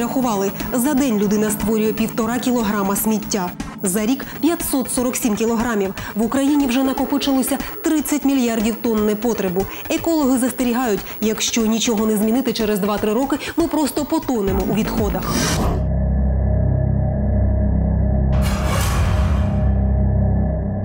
Підрахували, за день людина створює півтора кілограма сміття. За рік 547 кілограмів. В Україні вже накопичилося 30 мільярдів тонн непотребу. Екологи застерігають, якщо нічого не змінити через 2-3 роки, ми просто потонемо у відходах.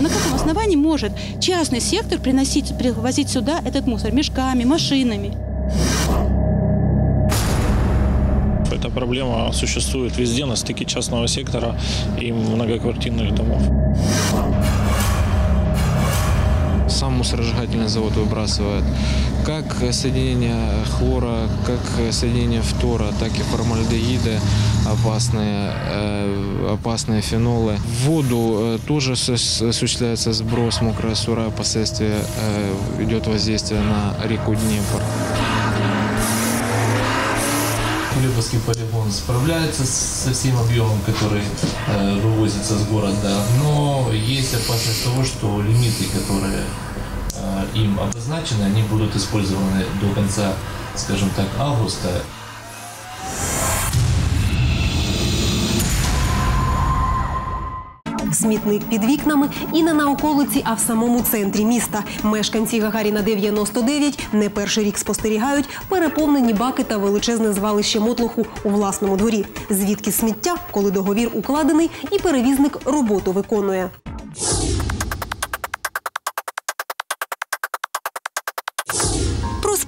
На каком основании может частный сектор приносить, привозить сюда этот мусор мешками, машинами? Эта проблема существует везде на стыке частного сектора и многоквартирных домов. Сам мусоросжигательный завод выбрасывает как соединение хлора, как соединение фтора, так и формальдегиды, опасные, э, опасные фенолы. В воду э, тоже осуществляется сброс мокрого сура, последствия э, идет воздействие на реку Днепр. Кулебовский полигон справляется со всем объемом, который э, вывозится с города, но есть опасность того, что лимиты, которые э, им обозначены, они будут использованы до конца, скажем так, августа. Смітник під вікнами і не на околиці, а в самому центрі міста. Мешканці Гагаріна 99 не перший рік спостерігають переповнені баки та величезне звалище мотлуху у власному дворі. Звідки сміття, коли договір укладений, і перевізник роботу виконує.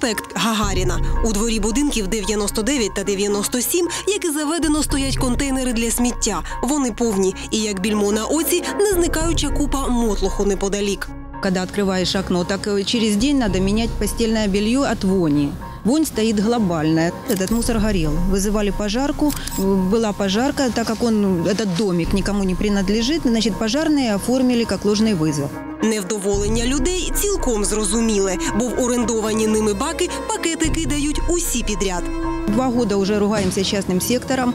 Проспект Гагаріна. У дворі будинків 99 та 97, як і заведено, стоять контейнери для сміття. Вони повні. І як більмо на оці, не зникаюча купа мотлуху неподалік. Коли відкриваєш окно, так через день треба міняти постільне белье від вони. Вонь стоит глобальная. Этот мусор горел. Вызывали пожарку. Э, Была пожарка, так как он, ну, этот домик никому не принадлежит, значит, пожарные оформили как ложный вызов. Невдоволення людей цілком зрозуміле, бо в орендовані ними баки пакети кидають усі підряд. Два года уже ругаемся частным сектором.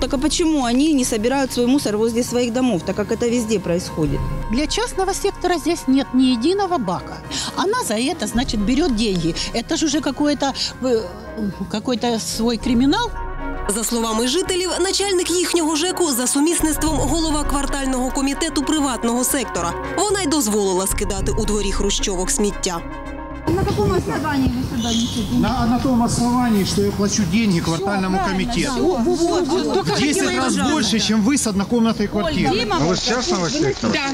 Так а почему они не собирают свой мусор возле своих домов, так как это везде происходит? Для частного сектора здесь нет ни единого бака. Она за это, значит, берет деньги. Это же уже какой-то э, какой-то свой криминал. За словами жителів, начальник їхнього ЖЕКу за сумісництвом голова квартального комітету приватного сектора. Вона й дозволила скидати у дворі хрущовок сміття. На, на том основании, что я плачу деньги квартальному комитету. В 10 раз больше, чем вы с однокомнатной квартиры. А вы с частного сектора? Да.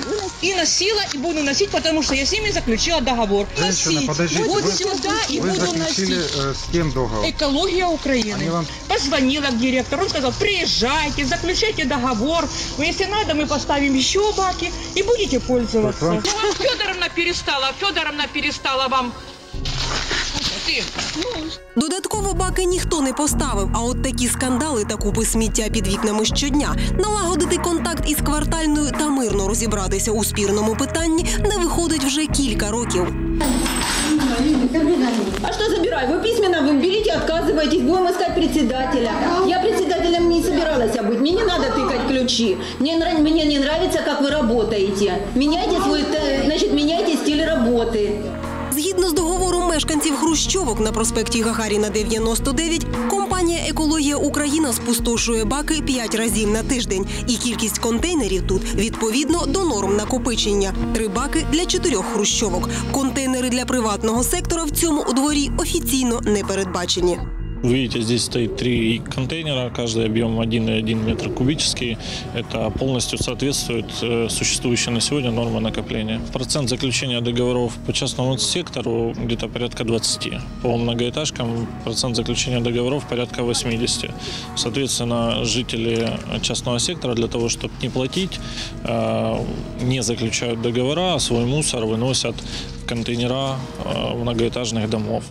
И носила, и буду носить, потому что я с ними заключила договор. Женщина, Носить. подождите, Вот вы- сюда и Вы буду заключили носить. э, с кем договор? Экология Украины. Они вам- Позвонила к директору, он сказал, приезжайте, заключайте договор. Если надо, мы поставим еще баки и будете пользоваться. Вот вам- Ну, вам Федоровна перестала, Федоровна перестала вам... Ты, ну, Додатково баки ніхто не поставив, а от такі скандали та купи сміття під вікнами щодня. Налагодити контакт із квартальною та мирно розібратися у спірному питанні не виходить вже кілька років. А что забирай? Вы письменно вы берите, отказываетесь, будем искать председателя. Я председателем не собиралась быть. Мне не надо тыкать ключи. Мне, нрав- мне не нравится, как вы работаете. Меняйте свой, э, значит, меняйте стиль работы. Мешканців Хрущовок на проспекті Гагаріна 99, компанія Екологія Україна спустошує баки 5 разів на тиждень, і кількість контейнерів тут відповідно до норм накопичення. Три баки для чотирьох хрущовок. Контейнери для приватного сектора в цьому у дворі офіційно не передбачені. Вы видите, здесь стоит три контейнера, каждый объем 1,1 метр кубический. Это полностью соответствует э, существующей на сегодня норме накопления. Процент заключения договоров по частному сектору где-то порядка 20. По многоэтажкам процент заключения договоров порядка 80. Соответственно, жители частного сектора для того, чтобы не платить, э, не заключают договора, а свой мусор выносят в контейнера э, многоэтажных домов.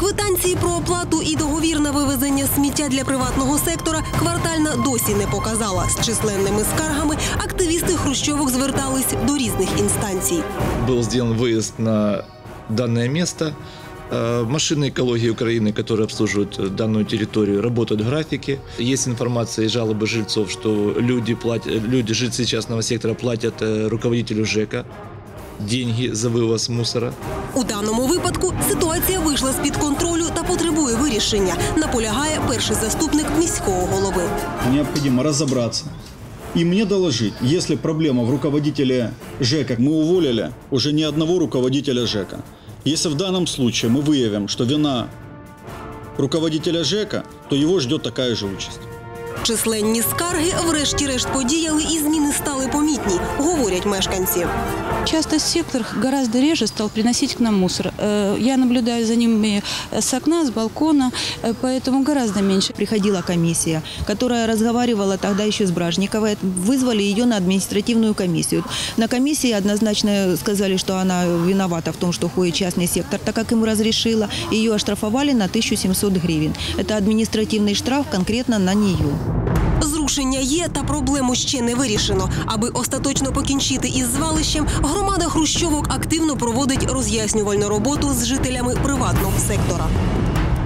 Квитанції про оплату і договір на вивезення сміття для приватного сектора квартальна досі не показала. З численними скаргами активісти хрущовок звертались до різних інстанцій. был сделан выезд на данное место. Э, Машины экологии Украины, которые обслуживают э, данную территорию, работают в графике. Есть информация и жалобы жильцов, что люди, платят, люди жильцы частного сектора платят э, руководителю ЖЭКа деньги за вывоз мусора. У даному випадку ситуація вийшла з-під контролю та потребує вирішення, наполягає перший заступник міського голови. Необходимо разобраться. И мне доложить, если проблема в руководителе ЖЭКа, мы уволили уже не одного руководителя ЖЭКа. Если в данном случае мы выявим, что вина руководителя ЖЭКа, то его ждет такая же участь. Численні скарги врешті-решт подіяли і зміни стали помітні, говорять мешканці. Часто сектор гораздо реже стал приносить к нам мусор. Э, Я наблюдаю за ними с окна, с балкона, э, поэтому гораздо меньше. Приходила комиссия, которая разговаривала тогда еще с Бражниковой. Вызвали ее на административную комиссию. На комиссии однозначно сказали, что она виновата в том, что ходит частный сектор, так как ему разрешила. Ее оштрафовали на 1700 гривен. Это административный штраф конкретно на нее. Зрушення є, та проблему ще не вирішено. Аби остаточно покінчити із звалищем, громада Хрущовок активно проводить роз'яснювальну роботу з жителями приватного сектора.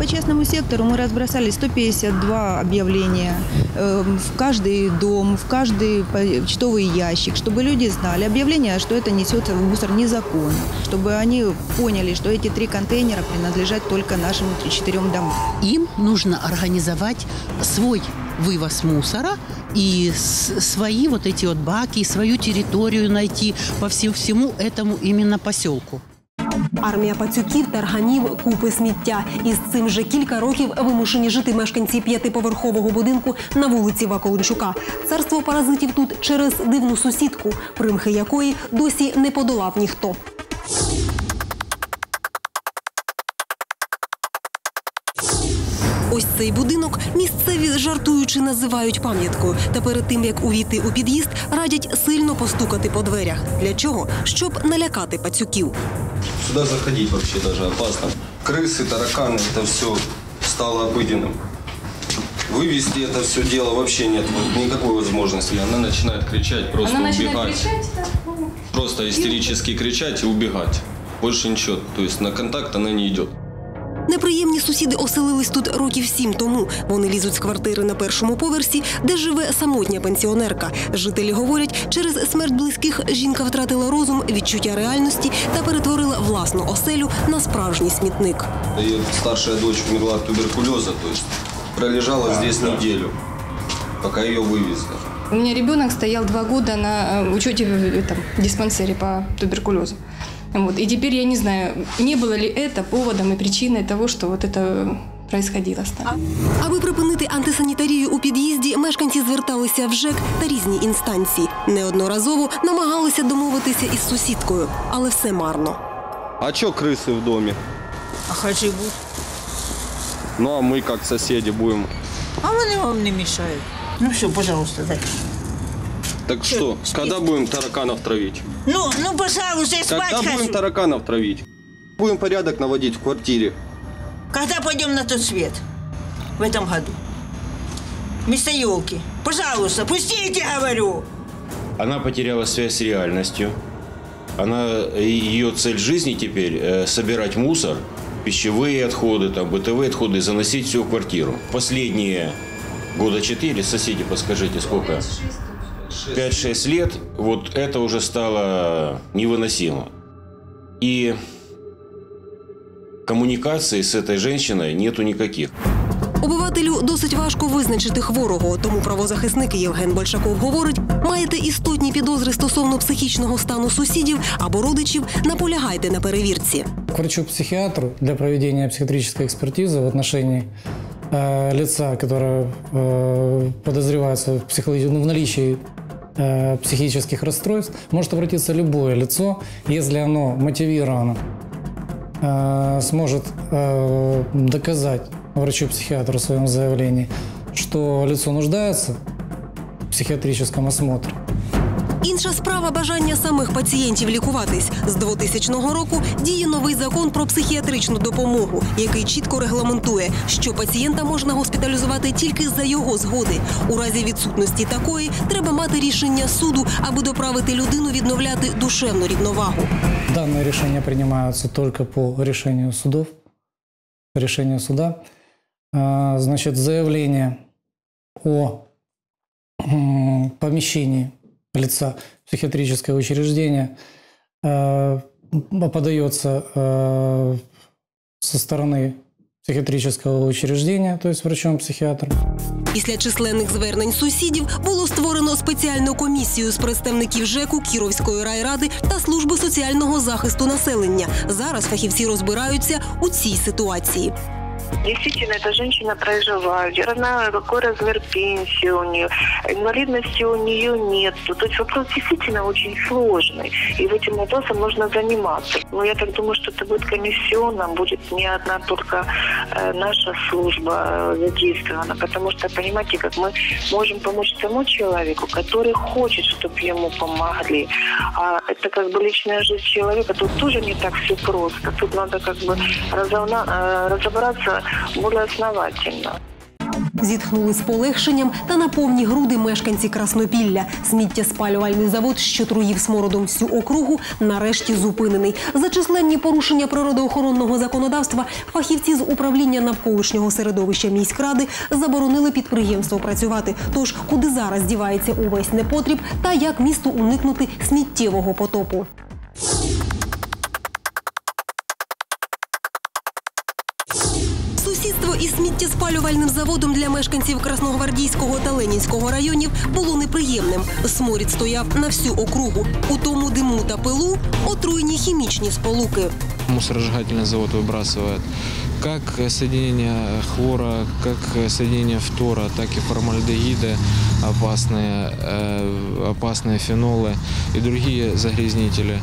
По частному сектору мы разбросали 152 объявления э, в каждый дом, в каждый почтовый ящик, чтобы люди знали объявление, что это несет в мусор незаконно, чтобы они поняли, что эти три контейнера принадлежат только нашим четырем домам. Им нужно организовать свой вывоз мусора и с- свои вот эти вот баки, и свою территорию найти по всему, всему этому именно поселку. Армія пацюків, тарганів, купи сміття. Із цим вже кілька років вимушені жити мешканці п'ятиповерхового будинку на вулиці Ваколенчука. Царство паразитів тут через дивну сусідку, примхи якої досі не подолав ніхто. Ось цей будинок місцеві жартуючи називають пам'яткою. Та перед тим як увійти у під'їзд, радять сильно постукати по дверях. Для чого? Щоб налякати пацюків. Сюда заходить вообще даже опасно. Крысы, тараканы, это все стало обыденным. Вывести это все дело вообще нет вот никакой возможности. Она начинает кричать, просто убегать. Просто истерически кричать и убегать. Больше ничего. То есть на контакт она не идет. Неприємні сусіди оселились тут років сім тому. Вони лізуть з квартири на першому поверсі, де живе самотня пенсіонерка. Жителі говорять, через смерть близьких жінка втратила розум, відчуття реальності та перетворила власну оселю на справжній смітник. Ее старшая дочь умерла от туберкулеза, то есть пролежала здесь неделю, пока ее вывезли. У меня ребенок стоял два года на э, учете в этом диспансере по туберкулезу. Вот. И теперь я не знаю, не было ли это поводом и причиной того, что вот это происходило с нами. Аби припинити антисанітарію у під'їзді, мешканці зверталися в ЖЕК та різні інстанції. Неодноразово намагалися домовитися із сусідкою, але все марно. А чё крысы в доме? А хай живуть. Ну а мы как соседи будем. А вони вам не мішають. Ну все, пожалуйста, так. Так что, когда будем тараканов травить? Ну, ну, пожалуйста, я спать Когда будем хочу. тараканов травить? Будем порядок наводить в квартире. Когда пойдем на тот свет? В этом году. Вместо елки. Пожалуйста, пустите, говорю. Она потеряла связь с реальностью. Она, ее цель жизни теперь э, собирать мусор, пищевые отходы, там, бытовые отходы и заносить все в квартиру. Последние года четыре, соседи, подскажите, сколько? 5-6 лет, вот это уже стало невыносимо. И коммуникации с этой женщиной нету никаких. Обивателю досить важко визначити хворого, тому правозахисник Євген Большаков говорить, маєте істотні підозри стосовно психічного стану сусідів або родичів, наполягайте на перевірці. К врачу-психиатру для проведения психиатрической экспертизы в отношении э, лица, которое э, подозревается в, психологи- ну, в наличии э, психических расстройств, может обратиться любое лицо, если оно мотивировано, э, сможет э, доказать врачу-психиатру в своем заявлении, что лицо нуждается в психиатрическом осмотре. Інша справа бажання самих пацієнтів лікуватись. З 2000 року діє новий закон про психіатричну допомогу, який чітко регламентує, що пацієнта можна госпіталізувати тільки за його згоди. У разі відсутності такої треба мати рішення суду, аби доправити людину відновляти душевну рівновагу. Данные решения принимаются только по решению судов, решению суда. А, Значит, заявление о м, помещении лица в психиатрическое учреждение э, подается э, со стороны психиатрического учреждения, то есть врачом-психиатром. Після численних звернень сусідів було створено спеціальну комісію з представників ЖЕКу, Кіровської райради та служби соціального захисту населення. Зараз фахівці розбираються у цій ситуації. Действительно, эта женщина проживает. Я знаю, какой размер пенсии у нее. Инвалидности у нее нет. То есть вопрос действительно очень сложный. И этим вопросом нужно заниматься. Но я так думаю, что это будет комиссионным, будет не одна только э, наша служба э, задействована. Потому что, понимаете, как мы можем помочь тому человеку, который хочет, чтобы ему помогли. А это как бы личная жизнь человека. Тут тоже не так все просто. Тут надо как бы разовна- э, более основательно. Зітхнули з полегшенням та на повні груди мешканці Краснопілля. Сміттєспалювальний завод, що труїв смородом всю округу, нарешті зупинений. За численні порушення природоохоронного законодавства фахівці з управління навколишнього середовища міськради заборонили підприємство працювати. Тож куди зараз дівається увесь непотріб та як місту уникнути сміттєвого потопу. Сусідство із сміттєспалювальним заводом для мешканців Красногвардійського та Ленінського районів було неприємним. Сморід стояв на всю округу. У тому диму та пилу отруйні хімічні сполуки. Мусоросжигательный завод выбрасывает как соединение хлора, как соединение фтора, так и формальдегиды, опасные, э, опасные фенолы и другие загрязнители.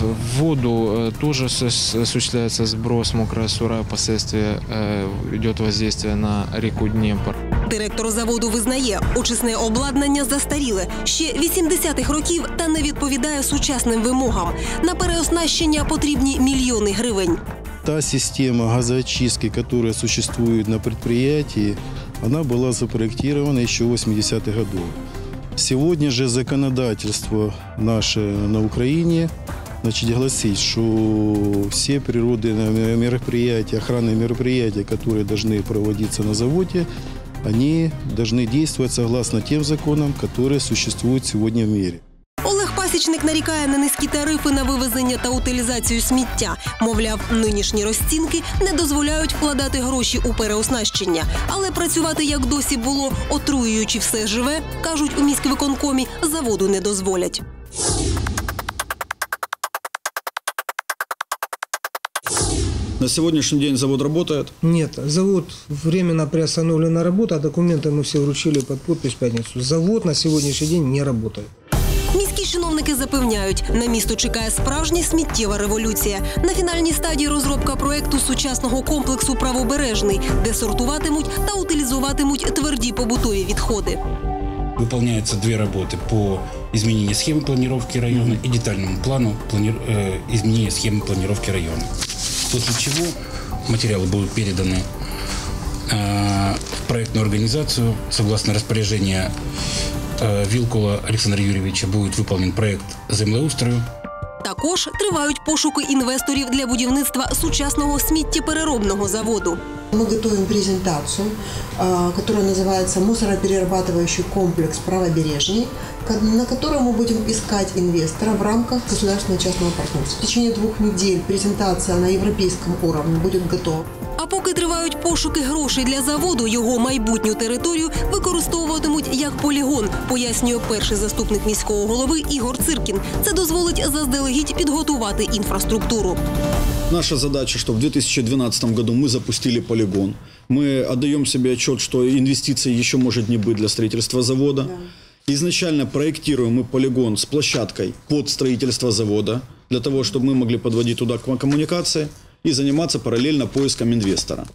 Э, в воду э, тоже с- с- осуществляется сброс мокрого сура, последствия э, идет воздействие на реку Днепр. Директор заводу визнає, очисне обладнання застаріле ще 80-х років та не відповідає сучасним вимогам. На переоснащення потрібні мільйони гривень. Та система газоочистки, которая существует на предприятии, она была запроектирована еще в 80-х годов. Сегодня же законодательство наше на Украине значит, гласит, что все природные мероприятия, охранные мероприятия, которые должны проводиться на заводе, они должны действовать согласно тем законам, которые существуют сегодня в мире. Олег Пасічник нарікає на низькі тарифи на вивезення та утилізацію сміття. Мовляв, нинішні розцінки не дозволяють вкладати гроші у переоснащення. Але працювати як досі було, отруюючи все живе, кажуть у міськвиконкомі, заводу не дозволять. На сегодняшний день завод работает? Нет, завод временно приостановлена работа, а документы мы все вручили под подпись в пятницу. Завод на сегодняшний день не работает. Міські чиновники запевняють, на місто чекає справжня сміттєва революція. На фінальній стадії розробка проекту сучасного комплексу правобережний, де сортуватимуть та утилізуватимуть тверді побутові відходи. Выполняются две работы по изменению схемы планировки района и детальному плану плани- э, изменения схемы планировки района. После чего материалы будут переданы э, в проектную организацию. Согласно распоряжения э, Вилкула Александра Юрьевича будет выполнен проект землеустрою. Також тривають пошуки інвесторів для будівництва сучасного сміттєпереробного заводу. Мы готовим презентацию, а, которая называется «Мусороперерабатывающий комплекс правобережный», ко- на котором мы будем искать инвестора в рамках государственно-частного партнерства. В течение двух недель презентация на европейском уровне будет готова. А поки тривають пошуки грошей для заводу, його майбутню територію використовуватимуть як полігон, пояснює перший заступник міського голови Ігор Циркін. Це дозволить заздалегідь підготувати інфраструктуру. Наша задача, что в 2012 году мы запустили полигон. Мы отдаем себе отчет, что инвестиций еще может не быть для строительства завода. Изначально проектируем мы полигон с площадкой под строительство завода, для того, чтобы мы могли подводить туда ком- коммуникации и заниматься параллельно поиском инвестора.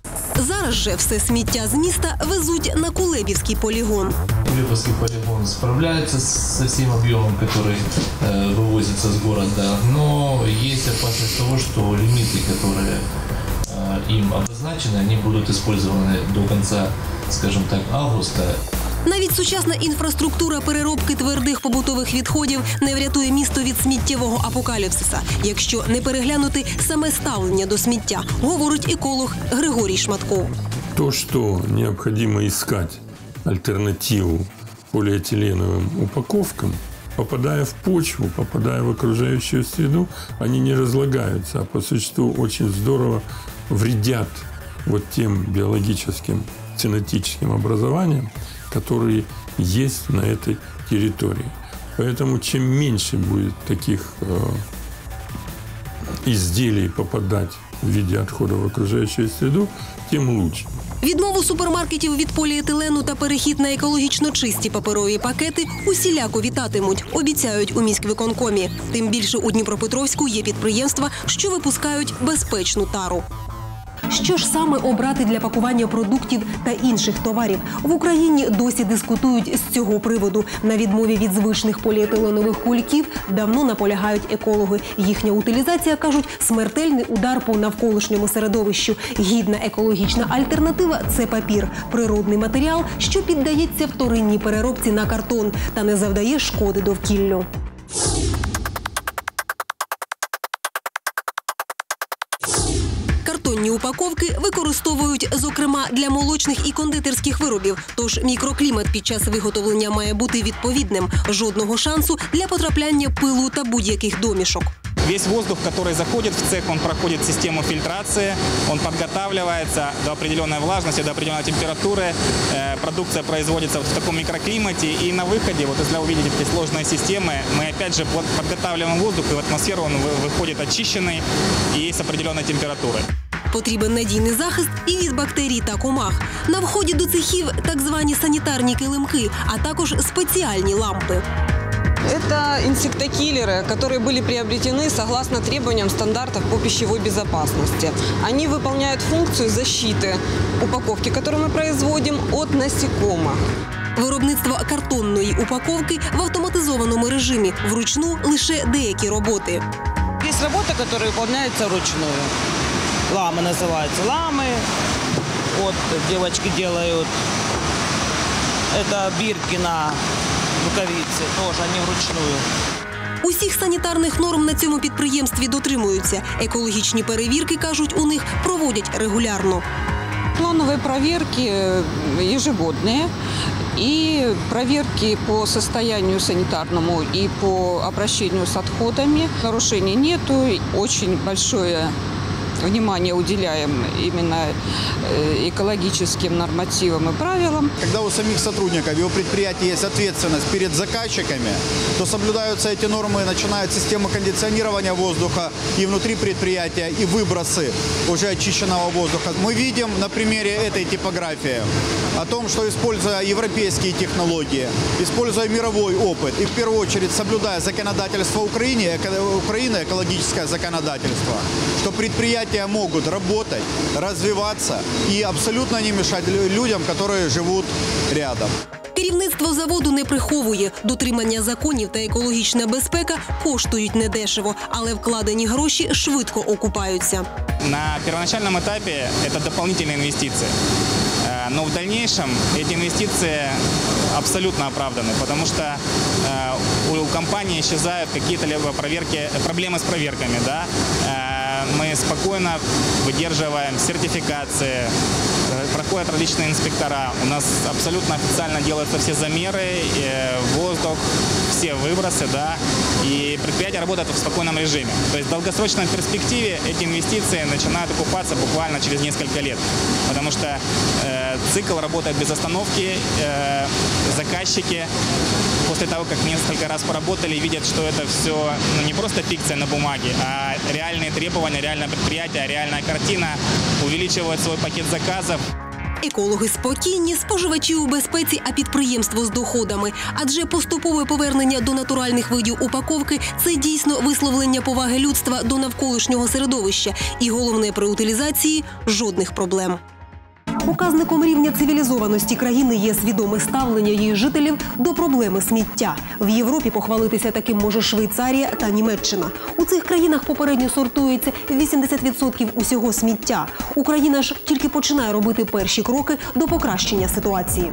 Зараз же все сміття з міста везуть на Кулебівський полігон. Кулебовский полигон справляется с- со всем объемом, который э, вывозится с города, но есть опасность того, что лимиты, которые э, им обозначены, они будут использованы до конца, скажем так, августа. Навіть сучасна інфраструктура переробки твердих побутових відходів не врятує місто від сміттєвого апокаліпсиса, якщо не переглянути саме ставлення до сміття, говорить еколог Григорій Шматков. То, что необходимо искать альтернативу полиэтиленовым упаковкам, попадая в почву, попадая в окружающую среду, они не разлагаются, а по существу очень здорово вредят вот тем биологическим, ценетическим образованиям, которые есть на этой территории. Поэтому чем меньше будет таких э, изделий попадать в виде отхода в окружающую среду, тем лучше. Відмову супермаркетів від поліетилену та перехід на екологічно чисті паперові пакети усіляко вітатимуть, обіцяють у міськвиконкомі. Тим більше у Дніпропетровську є підприємства, що випускають безпечну тару. Що ж саме обрати для пакування продуктів та інших товарів в Україні досі дискутують з цього приводу. На відмові від звичних поліетиленових кульків давно наполягають екологи. Їхня утилізація кажуть смертельний удар по навколишньому середовищу. Гідна екологічна альтернатива це папір, природний матеріал, що піддається вторинній переробці на картон та не завдає шкоди довкіллю. упаковки використовують зокрема для молочних і кондитерських виробів. Тож мікроклімат під час виготовлення має бути відповідним. Жодного шансу для потрапляння пилу та будь-яких домішок. Весь воздух, который заходит в цех, он проходит систему фильтрации, он подготавливается до определенной влажности, до определенной температуры. Э, Продукция производится вот в таком микроклимате, и на выходе, вот если вы увидите эти сложные системы, мы опять же под- подготавливаем воздух, и в атмосферу он вы- выходит очищенный и с определенной температурой. Потрібен надійний захист і від бактерій та комах. На вході до цехів так звані санітарні килимки, а також спеціальні лампи. Это инсектокиллеры, которые были приобретены согласно требованиям стандартов по пищевой безопасности. Они выполняют функцию защиты упаковки, которую мы производим, от насекомых. Виробництво картонної упаковки в автоматизованому режимі. Вручну лише деякі роботи. Есть работа, которая выполняется вручную. Ламы называются. Ламы. Вот девочки делают. Это бирки на рукавицы. Тоже они вручную. Усіх санітарних норм на цьому підприємстві дотримуються. Екологічні перевірки кажуть, у них проводять регулярно. Плановые проверки э, ежегодные и проверки по состоянию санитарному и по обращению с отходами. Нарушений нету. Очень большое внимание уделяем именно э, экологическим нормативам и правилам. Когда у самих сотрудников его предприятия есть ответственность перед заказчиками, то соблюдаются эти нормы, начиная от системы кондиционирования воздуха и внутри предприятия, и выбросы уже очищенного воздуха. Мы видим на примере этой типографии о том, что используя европейские технологии, используя мировой опыт и в первую очередь соблюдая законодательство Украины, Украины экологическое законодательство, что предприятия могут работать, развиваться и абсолютно не мешать лю- людям, которые живут рядом. Керівництво заводу не приховує. Дотримання законів та екологічна безпека коштують недешево, але вкладені гроші швидко окупаються. На первоначальном этапе это дополнительные инвестиции. Э, Но в дальнейшем эти инвестиции абсолютно оправданы, потому что э, у компании исчезают какие-то либо проверки, проблемы с проверками. Да? Мы спокойно выдерживаем сертификации, э, проходят различные инспектора. У нас абсолютно официально делаются все замеры, э, воздух, все выбросы, да, и предприятие работает в спокойном режиме. То есть в долгосрочной перспективе эти инвестиции начинают окупаться буквально через несколько лет, потому что э, цикл работает без остановки, э, заказчики после того, как несколько раз поработали, видят, что это все ну, не просто фикция на бумаге, а реальные требования, реальное предприятие, реальная картина, увеличивают свой пакет заказов, Екологи спокійні, споживачі у безпеці, а підприємство з доходами. Адже поступове повернення до натуральних видів упаковки це дійсно висловлення поваги людства до навколишнього середовища. І головне при утилізації жодних проблем. Показником рівня цивілізованості країни є свідоме ставлення її жителів до проблеми сміття. В Європі похвалитися таким може Швейцарія та Німеччина. У цих країнах попередньо сортується 80% усього сміття. Україна ж тільки починає робити перші кроки до покращення ситуації.